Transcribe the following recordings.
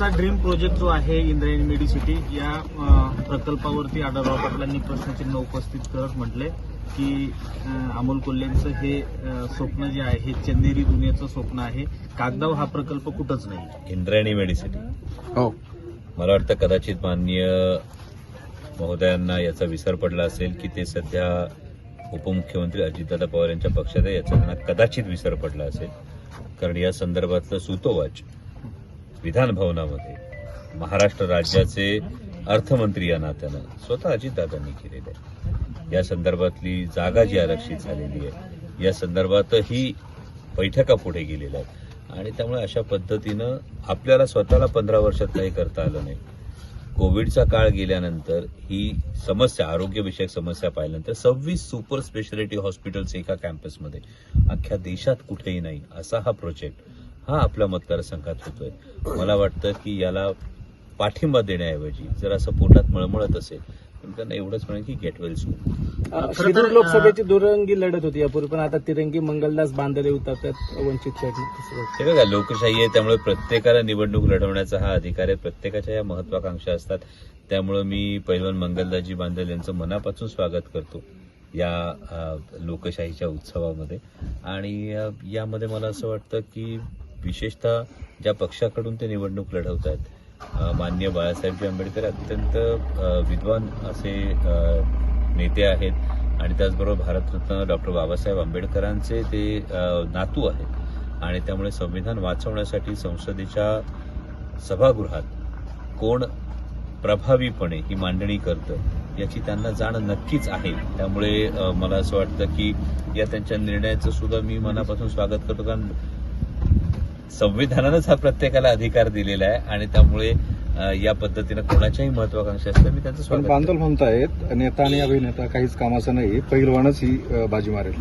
Dream project जो आहे इंद्रायणी मेडिसिटी या अ, प्रकल्पावरती आढळराव पाटलांनी प्रश्नचिन्ह उपस्थित करत म्हटले की अमोल कोल्हेंचं हे स्वप्न जे आहे हे चंदेरी दुनियेचं स्वप्न आहे. कागदाव हा प्रकल्प कुठंच नाही. इंद्रायणी मेडिसिटी हो. मला वाटतं कदाचित माननीय महोदयांना याचा विसर पडला असेल की ते सध्या उपमुख्यमंत्री अजितदादा पवार यांच्या पक्षात आहे याचा त्यांना कदाचित विसर पडला असेल. कारण या संदर्भातलं सुतोवाच विधान भवनामध्ये महाराष्ट्र राज्याचे अर्थमंत्री या नात्यानं स्वतः अजितदादांनी केलेलं आहे. या संदर्भातली जागा जी आरक्षित झालेली आहे या संदर्भातही बैठका पुढे गेलेल्या आहेत. आणि त्यामुळे अशा पद्धतीनं आपल्याला स्वतःला पंधरा वर्षात काही करता आलं नाही. कोविडचा काळ गेल्यानंतर ही समस्या आरोग्यविषयक समस्या पाहिल्यानंतर सव्वीस सुपर स्पेशालिटी हॉस्पिटल्स एका कॅम्पसमध्ये अख्ख्या देशात कुठेही नाही असा हा प्रोजेक्ट हा आपल्या मतदारसंघात होतोय. मला वाटतं की याला पाठिंबा देण्याऐवजी जर असं पोटात मळमळत असेल तर त्यांना एवढंच म्हणेन की गेट वेल शिरूर लोकसभेची दुरंगी लढत होती यापूर्वी पण आता तिरंगी मंगलदास बांधले उतरतात वंचित हे बघा लोकशाही आहे त्यामुळे प्रत्येकाला निवडणूक लढवण्याचा हा अधिकार आहे. प्रत्येकाच्या या महत्वाकांक्षा असतात. त्यामुळे मी पैलवान मंगलदासजी बांधल यांचं मनापासून स्वागत करतो या लोकशाहीच्या उत्सवामध्ये. आणि यामध्ये मला असं वाटतं की विशेषतः ज्या पक्षाकडून ते निवडणूक लढवत आहेत मान्य बाळासाहेबजी आंबेडकर अत्यंत विद्वान असे नेते आहेत. आणि त्याचबरोबर भारतरत्न डॉक्टर बाबासाहेब आंबेडकरांचे ते नातू आहेत. आणि त्यामुळे संविधान वाचवण्यासाठी संसदेच्या सभागृहात कोण प्रभावीपणे ही मांडणी करतं याची त्यांना जाण नक्कीच आहे. त्यामुळे मला असं वाटतं की या त्यांच्या निर्णयाचं सुद्धा मी मनापासून स्वागत करतो. कारण संविधानानंच हा प्रत्येकाला अधिकार दिलेला आहे आणि त्यामुळे या पद्धतीनं कोणाच्याही महत्वाकांक्षा असतं मी त्यांचं स्वागत बांधल म्हणतायत नेता आणि अभिनेता काहीच कामाचं नाही पहिलवानच ही बाजी मारेल.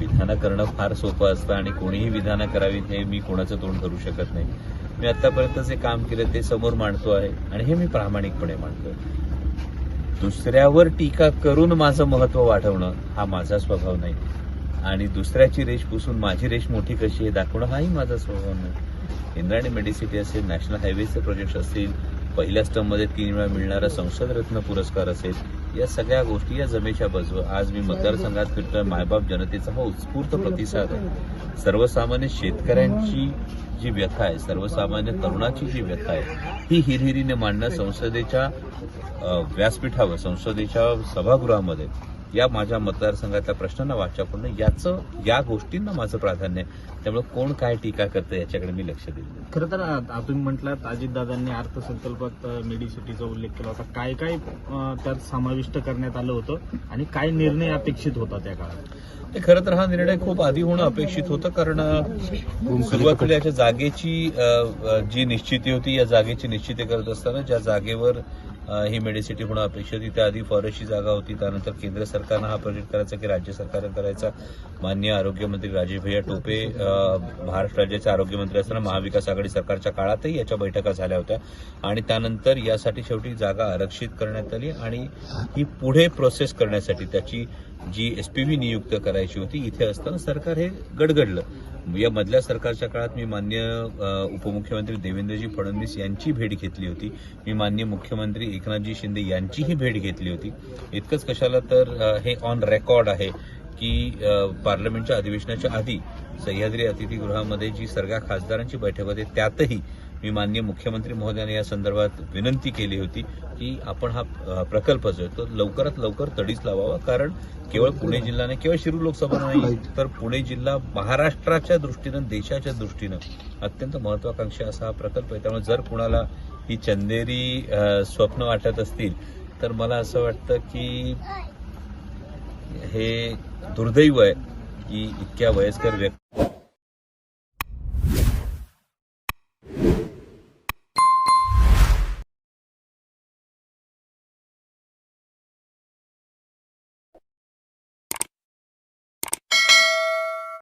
विधानं करणं फार सोपं असतं आणि कोणीही विधानं करावीत हे मी कोणाचं तोंड करू शकत नाही. मी आतापर्यंत जे काम केलं ते समोर मांडतो आहे आणि हे मी प्रामाणिकपणे मांडतो दुसऱ्यावर टीका करून माझं महत्त्व वाढवणं हा माझा स्वभाव नाही. आणि दुसऱ्याची रेष पुसून माझी रेष मोठी कशी आहे दाखवणं हाही माझा स्वभाव नाही. इंद्रायणी मेडिसिटी असेल नॅशनल हायवेचे प्रोजेक्ट असतील पहिल्या स्टममध्ये तीन वेळा मिळणारा संसद रत्न पुरस्कार असेल या सगळ्या गोष्टी या जमेच्या बाजू आज मी मतदारसंघात फिरतोय मायबाप जनतेचा हा उत्स्फूर्त प्रतिसाद आहे. सर्वसामान्य शेतकऱ्यांची जी व्यथा आहे सर्वसामान्य तरुणाची जी व्यथा आहे ही हिरहिरीने मांडणं संसदेच्या व्यासपीठावर संसदेच्या सभागृहामध्ये. या माझ्या मतदारसंघातल्या प्रश्नांना वाचा करणं याचं या गोष्टींना माझं प्राधान्य आहे. त्यामुळे कोण काय टीका करतं याच्याकडे मी लक्ष देईल खरं तर तुम्ही म्हटलात अजितदादांनी अर्थसंकल्पात मेडिसिटीचा उल्लेख केला होता. काय काय त्यात समाविष्ट करण्यात आलं होतं आणि काय निर्णय अपेक्षित होता त्या काळात? ते खरं तर हा निर्णय खूप आधी होणं अपेक्षित होतं कारण सुरुवातीला याच्या जागेची जी निश्चिती होती या जागेची निश्चिती करत असताना ज्या जागेवर ही मेडिसिटी होणं अपेक्षित. होती त्याआधी फॉरेस्टची जागा होती त्यानंतर केंद्र सरकारनं हा प्रोजेक्ट करायचा की राज्य सरकारनं करायचा. मान्य आरोग्यमंत्री राजेश भैया टोपे महाराष्ट्र राज्याचे आरोग्यमंत्री असताना महाविकास आघाडी सरकारच्या काळातही याच्या बैठका झाल्या होत्या. आणि त्यानंतर यासाठी शेवटी जागा आरक्षित करण्यात आली आणि ही पुढे प्रोसेस करण्यासाठी त्याची जी एसपीव्ही नियुक्त करायची होती इथे असताना सरकार हे गडगडलं. या मधल्या सरकारच्या काळात मी मान्य उपमुख्यमंत्री देवेंद्रजी फडणवीस यांची भेट घेतली होती. मी मान्य मुख्यमंत्री एकनाथजी शिंदे यांचीही भेट घेतली होती. इतकंच कशाला तर हे ऑन रेकॉर्ड आहे की पार्लमेंटच्या अधिवेशनाच्या आधी सह्याद्री अतिथीगृहामध्ये जी सगळ्या खासदारांची बैठक होते त्यातही मी माननीय मुख्यमंत्री महोदयाने या संदर्भात विनंती केली होती की आपण हा प्रकल्प जो आहे तो लवकरात लवकर तडीच लावावा. कारण केवळ पुणे जिल्हा नाही केवळ शिरू लोकसभा नाही तर पुणे जिल्हा महाराष्ट्राच्या दृष्टीनं देशाच्या दृष्टीनं अत्यंत महत्वाकांक्षी असा हा प्रकल्प आहे. त्यामुळे जर कुणाला ही चंदेरी स्वप्न वाटत असतील तर मला असं वाटतं की हे दुर्दैव आहे की इतक्या वयस्कर व्यक्ती